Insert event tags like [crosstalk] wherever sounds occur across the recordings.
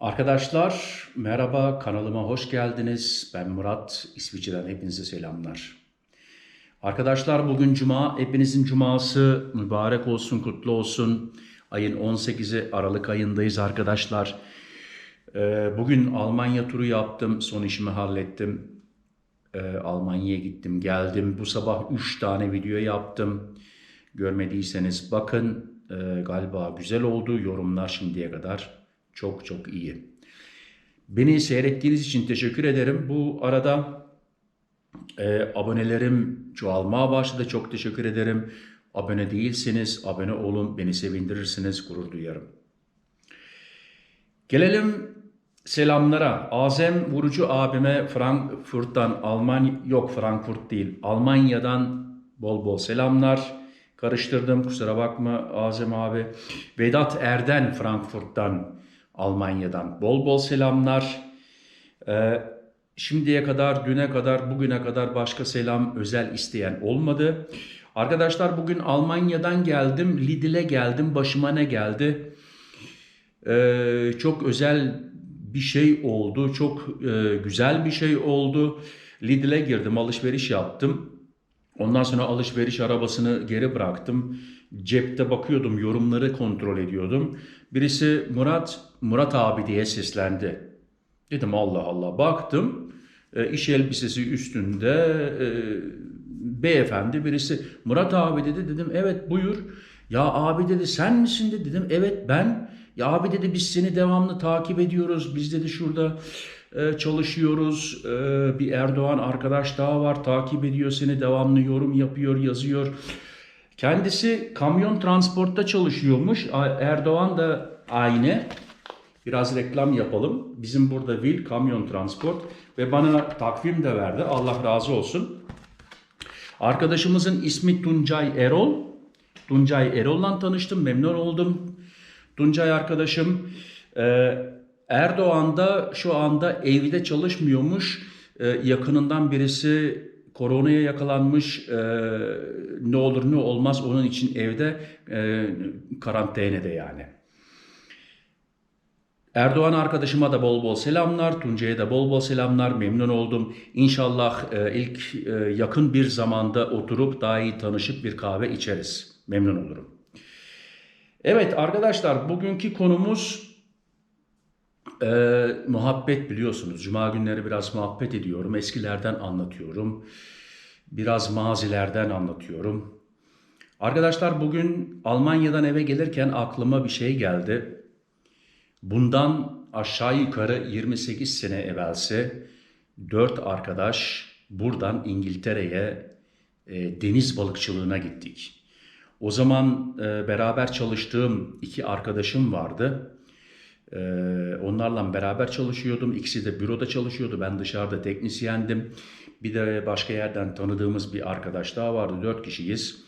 Arkadaşlar merhaba kanalıma hoş geldiniz. Ben Murat İsviçre'den hepinize selamlar. Arkadaşlar bugün cuma hepinizin cuması mübarek olsun kutlu olsun. Ayın 18'i Aralık ayındayız arkadaşlar. Ee, Bugün Almanya turu yaptım son işimi hallettim. Ee, Almanya'ya gittim geldim. Bu sabah 3 tane video yaptım. Görmediyseniz bakın Ee, galiba güzel oldu yorumlar şimdiye kadar. Çok çok iyi. Beni seyrettiğiniz için teşekkür ederim. Bu arada e, abonelerim çoğalmaya başladı. Çok teşekkür ederim. Abone değilseniz abone olun. Beni sevindirirsiniz. Gurur duyarım. Gelelim selamlara. Azem Vurucu abime Frankfurt'tan Almanya yok Frankfurt değil. Almanya'dan bol bol selamlar. Karıştırdım kusura bakma Azem abi. Vedat Erden Frankfurt'tan Almanya'dan bol bol selamlar. Ee, şimdiye kadar, düne kadar, bugüne kadar başka selam özel isteyen olmadı. Arkadaşlar bugün Almanya'dan geldim, Lidl'e geldim. Başıma ne geldi? Ee, çok özel bir şey oldu. Çok e, güzel bir şey oldu. Lidl'e girdim, alışveriş yaptım. Ondan sonra alışveriş arabasını geri bıraktım. Cepte bakıyordum, yorumları kontrol ediyordum. Birisi Murat, Murat abi diye seslendi. Dedim Allah Allah. Baktım, e, iş elbisesi üstünde e, beyefendi birisi. Murat abi dedi. Dedim evet buyur. Ya abi dedi sen misin dedi. Dedim evet ben. Ya abi dedi biz seni devamlı takip ediyoruz. Biz dedi şurada e, çalışıyoruz. E, bir Erdoğan arkadaş daha var. Takip ediyor seni devamlı yorum yapıyor, yazıyor. Kendisi kamyon transportta çalışıyormuş. Erdoğan da aynı. Biraz reklam yapalım. Bizim burada Vil Kamyon Transport ve bana takvim de verdi. Allah razı olsun. Arkadaşımızın ismi Tuncay Erol. Tuncay Erol'la tanıştım. Memnun oldum. Tuncay arkadaşım e, Erdoğan da şu anda evde çalışmıyormuş. E, yakınından birisi koronaya yakalanmış. E, ne olur ne olmaz onun için evde e, karantinede yani. Erdoğan arkadaşıma da bol bol selamlar, Tuncay'a da bol bol selamlar, memnun oldum. İnşallah e, ilk e, yakın bir zamanda oturup daha iyi tanışıp bir kahve içeriz. Memnun olurum. Evet arkadaşlar bugünkü konumuz e, muhabbet biliyorsunuz. Cuma günleri biraz muhabbet ediyorum. Eskilerden anlatıyorum. Biraz mazilerden anlatıyorum. Arkadaşlar bugün Almanya'dan eve gelirken aklıma bir şey geldi. Bundan aşağı yukarı 28 sene evvelse 4 arkadaş buradan İngiltere'ye e, deniz balıkçılığına gittik. O zaman e, beraber çalıştığım iki arkadaşım vardı. E, onlarla beraber çalışıyordum. İkisi de büroda çalışıyordu. Ben dışarıda teknisyendim. Bir de başka yerden tanıdığımız bir arkadaş daha vardı. Dört kişiyiz.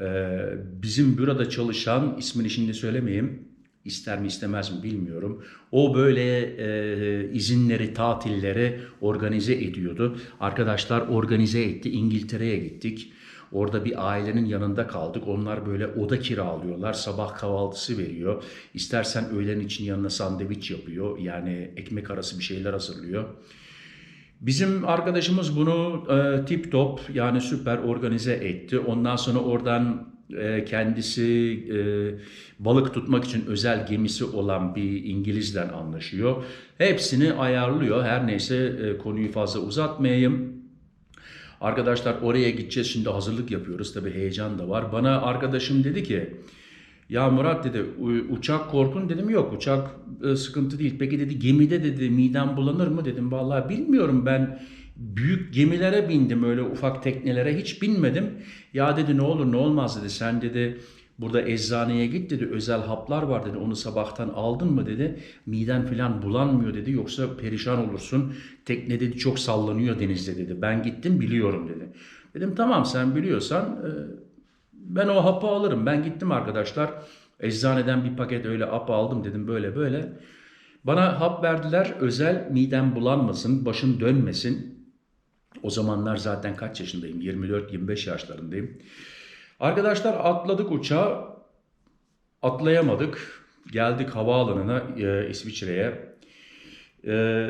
E, bizim büroda çalışan, ismini şimdi söylemeyeyim, ister mi istemez mi bilmiyorum. O böyle e, izinleri, tatilleri organize ediyordu. Arkadaşlar organize etti. İngiltere'ye gittik. Orada bir ailenin yanında kaldık. Onlar böyle oda kiralıyorlar. Sabah kahvaltısı veriyor. İstersen öğlen için yanına sandviç yapıyor. Yani ekmek arası bir şeyler hazırlıyor. Bizim arkadaşımız bunu e, tip top yani süper organize etti. Ondan sonra oradan e, kendisi e, balık tutmak için özel gemisi olan bir İngiliz'den anlaşıyor. Hepsini ayarlıyor. Her neyse e, konuyu fazla uzatmayayım. Arkadaşlar oraya gideceğiz şimdi hazırlık yapıyoruz. Tabii heyecan da var. Bana arkadaşım dedi ki ya Murat dedi "u- uçak korkun dedim yok uçak e, sıkıntı değil. Peki dedi gemide dedi midem bulanır mı dedim. Vallahi bilmiyorum ben büyük gemilere bindim öyle ufak teknelere hiç binmedim. Ya dedi ne olur ne olmaz dedi sen dedi burada eczaneye git dedi özel haplar var dedi onu sabahtan aldın mı dedi. Miden falan bulanmıyor dedi yoksa perişan olursun. Tekne dedi çok sallanıyor denizde dedi. Ben gittim biliyorum dedi. Dedim tamam sen biliyorsan e, ben o hapı alırım. Ben gittim arkadaşlar. Eczaneden bir paket öyle hap aldım dedim böyle böyle. Bana hap verdiler özel midem bulanmasın, başın dönmesin. O zamanlar zaten kaç yaşındayım? 24-25 yaşlarındayım. Arkadaşlar atladık uçağa. Atlayamadık. geldik havaalanına e, İsviçre'ye. E,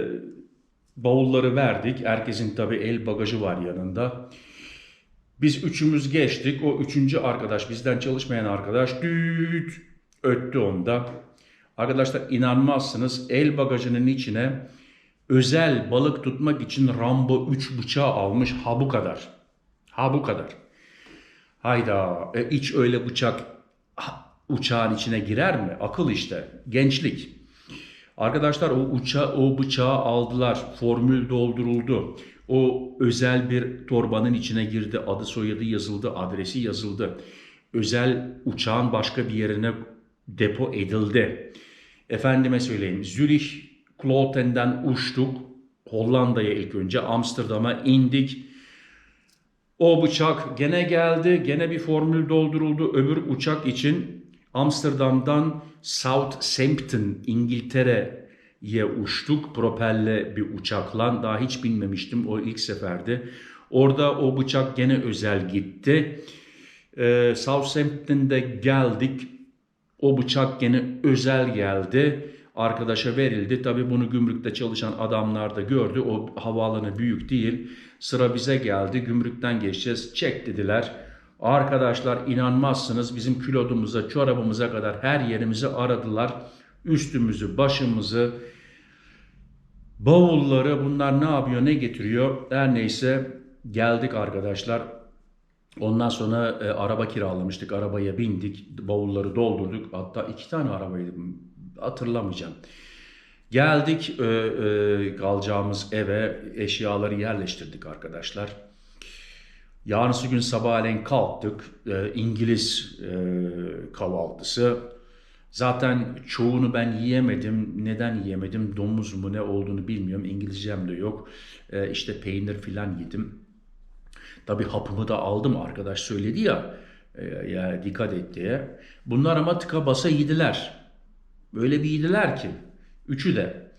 bavulları verdik. Herkesin tabii el bagajı var yanında. Biz üçümüz geçtik. O üçüncü arkadaş, bizden çalışmayan arkadaş düt öttü onda. Arkadaşlar inanmazsınız el bagajının içine özel balık tutmak için Rambo 3 bıçağı almış. Ha bu kadar. Ha bu kadar. Hayda. E, hiç öyle bıçak uçağın içine girer mi? Akıl işte. Gençlik. Arkadaşlar o uça o bıçağı aldılar. Formül dolduruldu. O özel bir torbanın içine girdi. Adı soyadı yazıldı. Adresi yazıldı. Özel uçağın başka bir yerine depo edildi. Efendime söyleyeyim. Zürih Kloten'den uçtuk. Hollanda'ya ilk önce Amsterdam'a indik. O bıçak gene geldi. Gene bir formül dolduruldu. Öbür uçak için Amsterdam'dan Southampton, İngiltere'ye uçtuk. Propelle bir uçakla. Daha hiç binmemiştim. O ilk seferdi. Orada o bıçak gene özel gitti. Ee, Southampton'da geldik. O bıçak gene özel geldi. Arkadaşa verildi. Tabi bunu gümrükte çalışan adamlar da gördü. O havaalanı büyük değil. Sıra bize geldi. Gümrükten geçeceğiz. Çek dediler. Arkadaşlar inanmazsınız bizim kilodumuza, çorabımıza kadar her yerimizi aradılar. Üstümüzü, başımızı, bavulları bunlar ne yapıyor, ne getiriyor? Her neyse geldik arkadaşlar. Ondan sonra e, araba kiralamıştık. Arabaya bindik. Bavulları doldurduk. Hatta iki tane arabaydı. Hatırlamayacağım. Geldik e, e, kalacağımız eve eşyaları yerleştirdik arkadaşlar. Yarınsı gün sabahleyin kalktık. E, İngiliz e, kahvaltısı. Zaten çoğunu ben yiyemedim. Neden yiyemedim? Domuz mu ne olduğunu bilmiyorum. İngilizcem de yok. E, işte peynir filan yedim. Tabii hapımı da aldım arkadaş söyledi ya. E, ya dikkat et diye. Bunlar ama tıka basa yediler. Böyle bir yediler ki. Üçü de.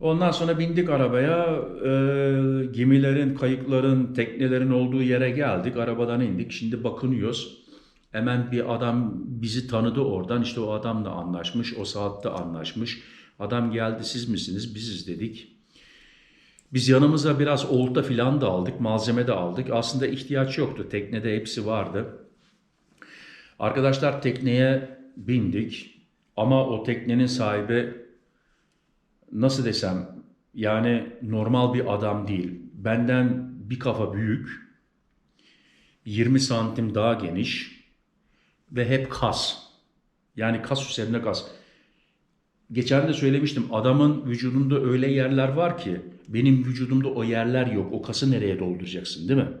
Ondan sonra bindik arabaya. E, gemilerin, kayıkların, teknelerin olduğu yere geldik. Arabadan indik. Şimdi bakınıyoruz. Hemen bir adam bizi tanıdı oradan. İşte o adamla anlaşmış. O saatte anlaşmış. Adam geldi siz misiniz? Biziz dedik. Biz yanımıza biraz olta filan da aldık, malzeme de aldık. Aslında ihtiyaç yoktu. Teknede hepsi vardı. Arkadaşlar tekneye bindik. Ama o teknenin sahibi nasıl desem yani normal bir adam değil. Benden bir kafa büyük. 20 santim daha geniş ve hep kas. Yani kas üzerine kas. Geçen de söylemiştim adamın vücudunda öyle yerler var ki benim vücudumda o yerler yok. O kası nereye dolduracaksın değil mi?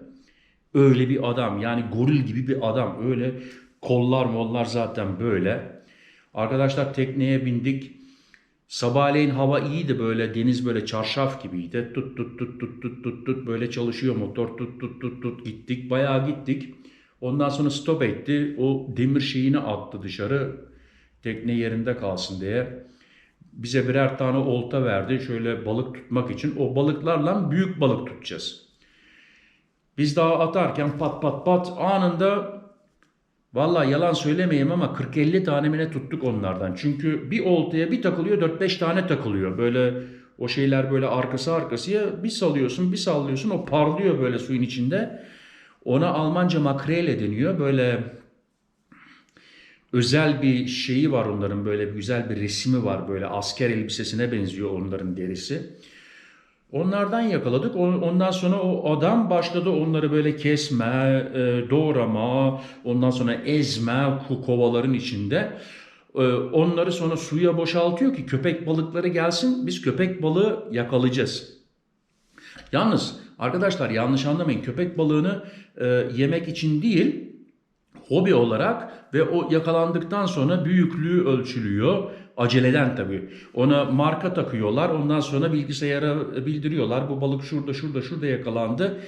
Öyle bir adam yani goril gibi bir adam. Öyle kollar mollar zaten böyle. Arkadaşlar tekneye bindik. Sabahleyin hava iyiydi böyle deniz böyle çarşaf gibiydi. Tut tut tut tut tut tut tut böyle çalışıyor motor tut tut tut tut gittik bayağı gittik. Ondan sonra stop etti. O demir şeyini attı dışarı tekne yerinde kalsın diye. Bize birer tane olta verdi şöyle balık tutmak için. O balıklarla büyük balık tutacağız. Biz daha atarken pat pat pat anında Vallahi yalan söylemeyeyim ama 40-50 tane mi ne tuttuk onlardan. Çünkü bir oltaya bir takılıyor 4-5 tane takılıyor. Böyle o şeyler böyle arkası arkasıya bir salıyorsun bir sallıyorsun o parlıyor böyle suyun içinde. Ona Almanca makrele deniyor. Böyle özel bir şeyi var onların böyle güzel bir resmi var böyle asker elbisesine benziyor onların derisi. Onlardan yakaladık. Ondan sonra o adam başladı onları böyle kesme, e, doğrama, ondan sonra ezme kovaların içinde. E, onları sonra suya boşaltıyor ki köpek balıkları gelsin biz köpek balığı yakalayacağız. Yalnız arkadaşlar yanlış anlamayın köpek balığını e, yemek için değil hobi olarak ve o yakalandıktan sonra büyüklüğü ölçülüyor. Aceleden tabii. Ona marka takıyorlar. Ondan sonra bilgisayara bildiriyorlar. Bu balık şurada şurada şurada yakalandı.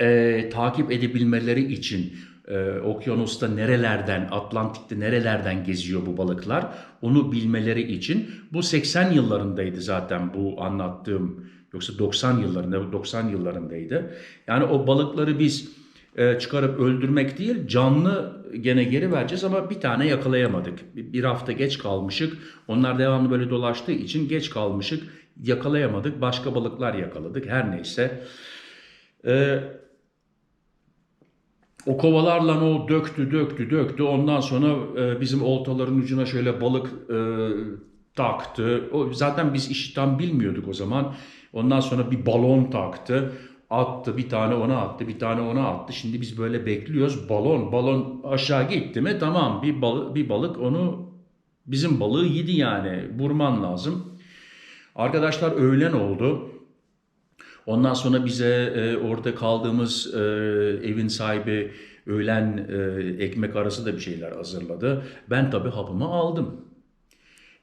Ee, takip edebilmeleri için e, okyanusta nerelerden, Atlantik'te nerelerden geziyor bu balıklar onu bilmeleri için bu 80 yıllarındaydı zaten bu anlattığım yoksa 90 yıllarında 90 yıllarındaydı. Yani o balıkları biz e, çıkarıp öldürmek değil canlı gene geri vereceğiz ama bir tane yakalayamadık. Bir hafta geç kalmışık. Onlar devamlı böyle dolaştığı için geç kalmışık. Yakalayamadık. Başka balıklar yakaladık. Her neyse. Ee, o kovalarla o döktü, döktü, döktü. Ondan sonra e, bizim oltaların ucuna şöyle balık e, taktı. O, zaten biz işi tam bilmiyorduk o zaman. Ondan sonra bir balon taktı. Attı, bir tane ona attı, bir tane ona attı. Şimdi biz böyle bekliyoruz. Balon, balon aşağı gitti mi tamam bir, balık, bir balık onu bizim balığı yedi yani. Vurman lazım. Arkadaşlar öğlen oldu. Ondan sonra bize e, orada kaldığımız e, evin sahibi öğlen e, ekmek arası da bir şeyler hazırladı. Ben tabii hapımı aldım.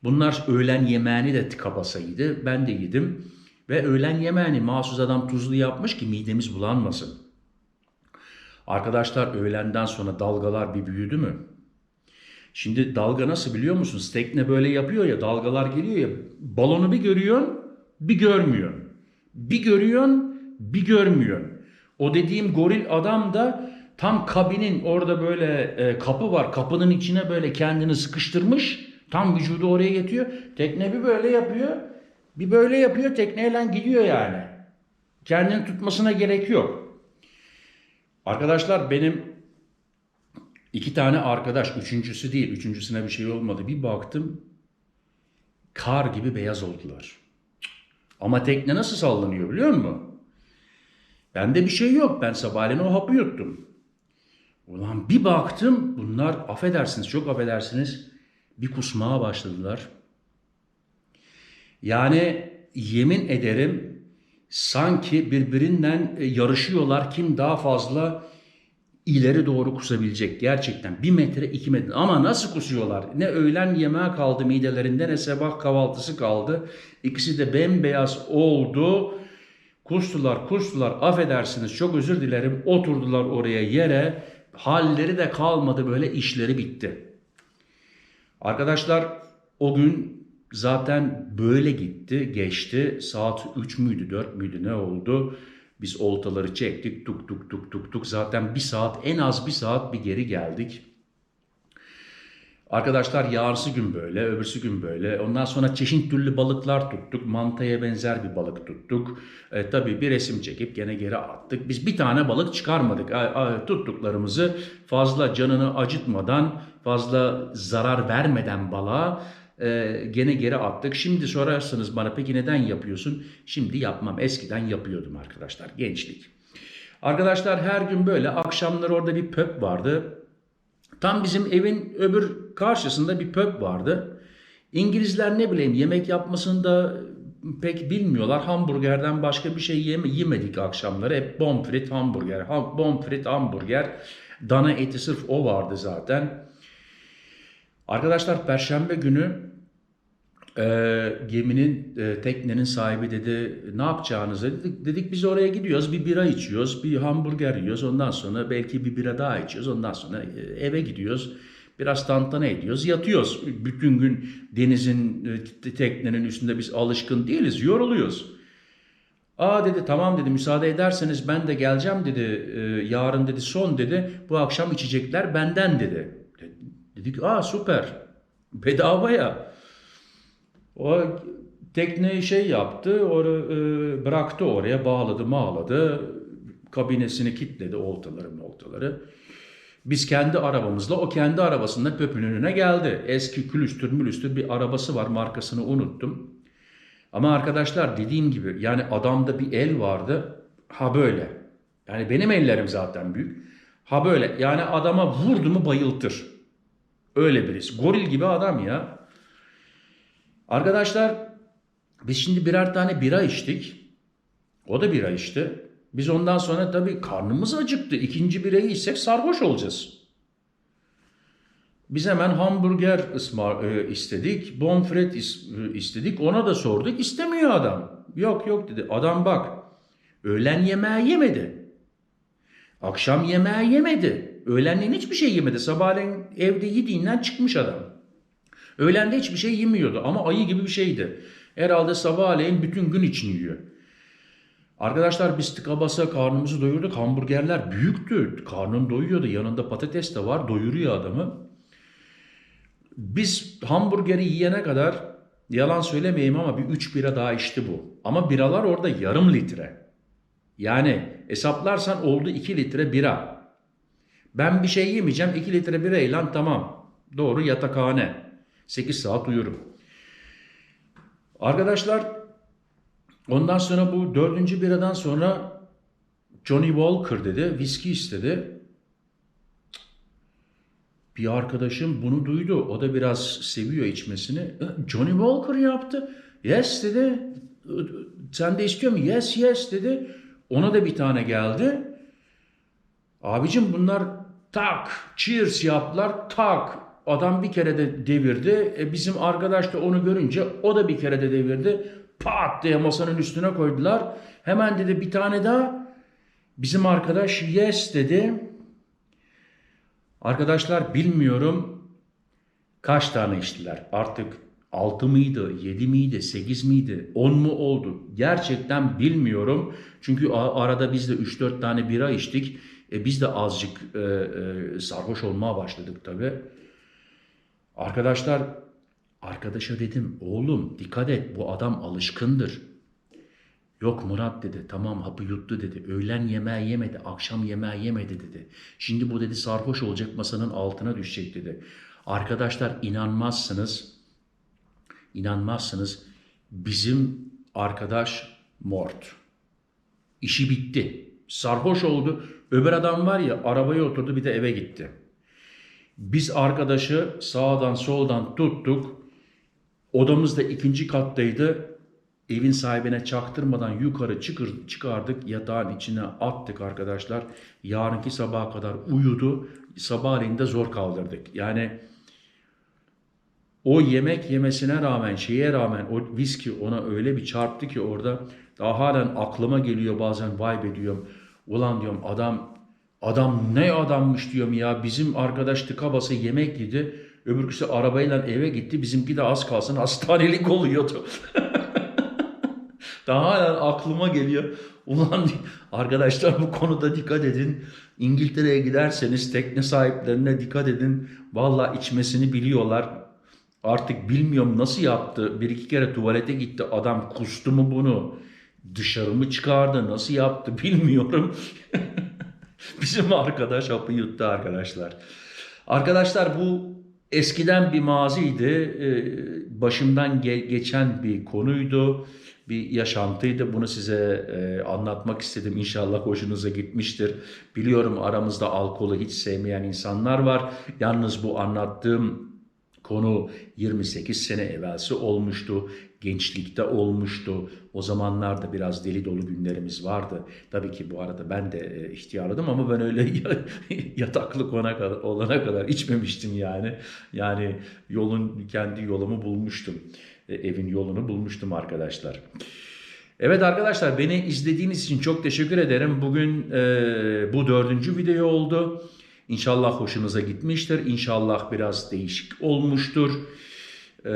Bunlar öğlen yemeğini de tıka basaydı. Ben de yedim. Ve öğlen yemeğini mahsus adam tuzlu yapmış ki midemiz bulanmasın. Arkadaşlar öğlenden sonra dalgalar bir büyüdü mü? Şimdi dalga nasıl biliyor musunuz? Tekne böyle yapıyor ya dalgalar geliyor ya balonu bir görüyorsun bir görmüyorsun. Bir görüyorsun bir görmüyorsun. O dediğim goril adam da tam kabinin orada böyle e, kapı var. Kapının içine böyle kendini sıkıştırmış. Tam vücudu oraya getiriyor. Tekne bir böyle yapıyor. Bir böyle yapıyor tekneyle gidiyor yani. Kendini tutmasına gerek yok. Arkadaşlar benim iki tane arkadaş, üçüncüsü değil, üçüncüsüne bir şey olmadı. Bir baktım kar gibi beyaz oldular. Ama tekne nasıl sallanıyor biliyor musun? Bende bir şey yok. Ben sabahleyin o hapı yuttum. Ulan bir baktım bunlar affedersiniz çok affedersiniz bir kusmaya başladılar. Yani yemin ederim sanki birbirinden e, yarışıyorlar kim daha fazla ileri doğru kusabilecek gerçekten. Bir metre iki metre ama nasıl kusuyorlar? Ne öğlen yemeği kaldı midelerinde ne sabah kahvaltısı kaldı. İkisi de bembeyaz oldu. Kustular kustular affedersiniz çok özür dilerim oturdular oraya yere. Halleri de kalmadı böyle işleri bitti. Arkadaşlar o gün zaten böyle gitti, geçti. Saat 3 müydü, 4 müydü ne oldu? Biz oltaları çektik, tuk tuk tuk tuk tuk. Zaten bir saat, en az bir saat bir geri geldik. Arkadaşlar yarısı gün böyle, öbürsü gün böyle. Ondan sonra çeşit türlü balıklar tuttuk. Mantaya benzer bir balık tuttuk. E, tabii bir resim çekip gene geri attık. Biz bir tane balık çıkarmadık. A, a, tuttuklarımızı fazla canını acıtmadan, fazla zarar vermeden balığa e, gene geri attık. Şimdi sorarsınız bana peki neden yapıyorsun? Şimdi yapmam. Eskiden yapıyordum arkadaşlar. Gençlik. Arkadaşlar her gün böyle akşamları orada bir pöp vardı. Tam bizim evin öbür karşısında bir pub vardı. İngilizler ne bileyim yemek yapmasını da pek bilmiyorlar. Hamburgerden başka bir şey yeme, yemedik akşamları. Hep bonfrit hamburger, ha, bonfrit hamburger. Dana eti sırf o vardı zaten. Arkadaşlar perşembe günü e, geminin, e, teknenin sahibi dedi ne yapacağınızı dedik. Dedik biz oraya gidiyoruz bir bira içiyoruz, bir hamburger yiyoruz. Ondan sonra belki bir bira daha içiyoruz. Ondan sonra e, eve gidiyoruz. Biraz tantana ediyoruz, yatıyoruz. Bütün gün denizin, e, teknenin üstünde biz alışkın değiliz, yoruluyoruz. Aa dedi tamam dedi müsaade ederseniz ben de geleceğim dedi. E, yarın dedi son dedi. Bu akşam içecekler benden dedi. Dedik aa süper. Bedava ya. O tekneyi şey yaptı, or, e, bıraktı oraya, bağladı, bağladı. Kabinesini kilitledi oltaları oltaları. Biz kendi arabamızla o kendi arabasında pöpün önüne geldi. Eski külüstür mülüstür bir arabası var markasını unuttum. Ama arkadaşlar dediğim gibi yani adamda bir el vardı. Ha böyle. Yani benim ellerim zaten büyük. Ha böyle. Yani adama vurdu mu bayıltır. Öyle birisi. Goril gibi adam ya. Arkadaşlar biz şimdi birer tane bira içtik. O da bira içti. Biz ondan sonra tabii karnımız acıktı. İkinci birayı içsek sarhoş olacağız. Biz hemen hamburger e, istedik. Bonfret is- istedik. Ona da sorduk. İstemiyor adam. Yok yok dedi. Adam bak. Öğlen yemeği yemedi. Akşam yemeği yemedi. Öğlenleyin hiçbir şey yemedi. Sabahleyin evde yediğinden çıkmış adam. Öğlende hiçbir şey yemiyordu ama ayı gibi bir şeydi. Herhalde sabahleyin bütün gün için yiyor. Arkadaşlar biz tıka basa karnımızı doyurduk. Hamburgerler büyüktü. Karnın doyuyordu. Yanında patates de var. Doyuruyor adamı. Biz hamburgeri yiyene kadar yalan söylemeyeyim ama bir 3 bira daha içti bu. Ama biralar orada yarım litre. Yani hesaplarsan oldu 2 litre bira. Ben bir şey yemeyeceğim 2 litre bira ile tamam. Doğru yatakhane. 8 saat uyurum. Arkadaşlar ondan sonra bu dördüncü biradan sonra Johnny Walker dedi. Viski istedi. Bir arkadaşım bunu duydu. O da biraz seviyor içmesini. "E, Johnny Walker yaptı. Yes dedi. Sen de istiyor musun? Yes yes dedi. Ona da bir tane geldi. Abicim bunlar tak cheers yaptılar tak. Adam bir kere de devirdi. E bizim arkadaş da onu görünce o da bir kere de devirdi. Pat diye masanın üstüne koydular. Hemen dedi bir tane daha. Bizim arkadaş yes dedi. Arkadaşlar bilmiyorum kaç tane içtiler. Artık 6 mıydı, 7 miydi, 8 miydi, 10 mu oldu? Gerçekten bilmiyorum. Çünkü arada biz de 3-4 tane bira içtik. E biz de azıcık e, e, sarhoş olmaya başladık tabii. Arkadaşlar arkadaşa dedim oğlum dikkat et bu adam alışkındır. Yok Murat dedi tamam hapı yuttu dedi. Öğlen yemeği yemedi, akşam yemeği yemedi dedi. Şimdi bu dedi sarhoş olacak masanın altına düşecek dedi. Arkadaşlar inanmazsınız, inanmazsınız bizim arkadaş mort. İşi bitti. Sarhoş oldu. Öbür adam var ya arabaya oturdu bir de eve gitti. Biz arkadaşı sağdan soldan tuttuk. Odamız da ikinci kattaydı. Evin sahibine çaktırmadan yukarı çıkır, çıkardık. Yatağın içine attık arkadaşlar. Yarınki sabaha kadar uyudu. Sabahleyin de zor kaldırdık. Yani o yemek yemesine rağmen, şeye rağmen o viski ona öyle bir çarptı ki orada daha halen aklıma geliyor bazen vay be diyorum. Ulan diyorum adam adam ne adammış diyorum ya bizim arkadaş tıka yemek yedi. Öbürküsü arabayla eve gitti. Bizimki de az kalsın hastanelik oluyordu. [laughs] Daha hala aklıma geliyor. Ulan arkadaşlar bu konuda dikkat edin. İngiltere'ye giderseniz tekne sahiplerine dikkat edin. Valla içmesini biliyorlar. Artık bilmiyorum nasıl yaptı. Bir iki kere tuvalete gitti. Adam kustu mu bunu? Dışarı mı çıkardı? Nasıl yaptı [laughs] bilmiyorum. [laughs] Bizim arkadaş hapı yuttu arkadaşlar. Arkadaşlar bu eskiden bir maziydi. Ee, Başımdan ge- geçen bir konuydu. Bir yaşantıydı. Bunu size e, anlatmak istedim. İnşallah hoşunuza gitmiştir. Biliyorum aramızda alkolü hiç sevmeyen insanlar var. Yalnız bu anlattığım Konu 28 sene evvelsi olmuştu. Gençlikte olmuştu. O zamanlarda biraz deli dolu günlerimiz vardı. Tabii ki bu arada ben de e, ihtiyarladım ama ben öyle [laughs] yataklık ona kadar, olana kadar içmemiştim yani. Yani yolun kendi yolumu bulmuştum. E, Evin yolunu bulmuştum arkadaşlar. Evet arkadaşlar beni izlediğiniz için çok teşekkür ederim. Bugün e, bu dördüncü video oldu. İnşallah hoşunuza gitmiştir. İnşallah biraz değişik olmuştur. E,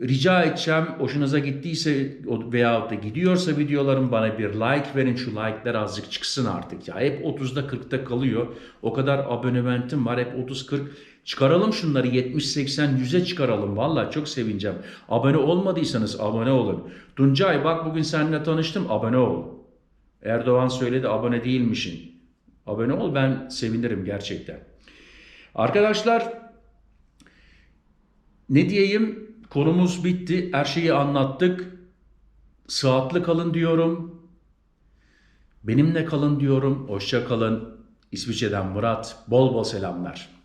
rica edeceğim hoşunuza gittiyse veyahut da gidiyorsa videolarım bana bir like verin. Şu like'lar azıcık çıksın artık. Ya hep 30'da 40'ta kalıyor. O kadar abonementim var hep 30-40. Çıkaralım şunları 70-80 100'e çıkaralım. Valla çok sevineceğim. Abone olmadıysanız abone olun. Tuncay bak bugün seninle tanıştım abone ol. Erdoğan söyledi abone değilmişsin. Abone ol ben sevinirim gerçekten. Arkadaşlar ne diyeyim konumuz bitti. Her şeyi anlattık. Sıhhatli kalın diyorum. Benimle kalın diyorum. Hoşça kalın. İsviçre'den Murat. Bol bol selamlar.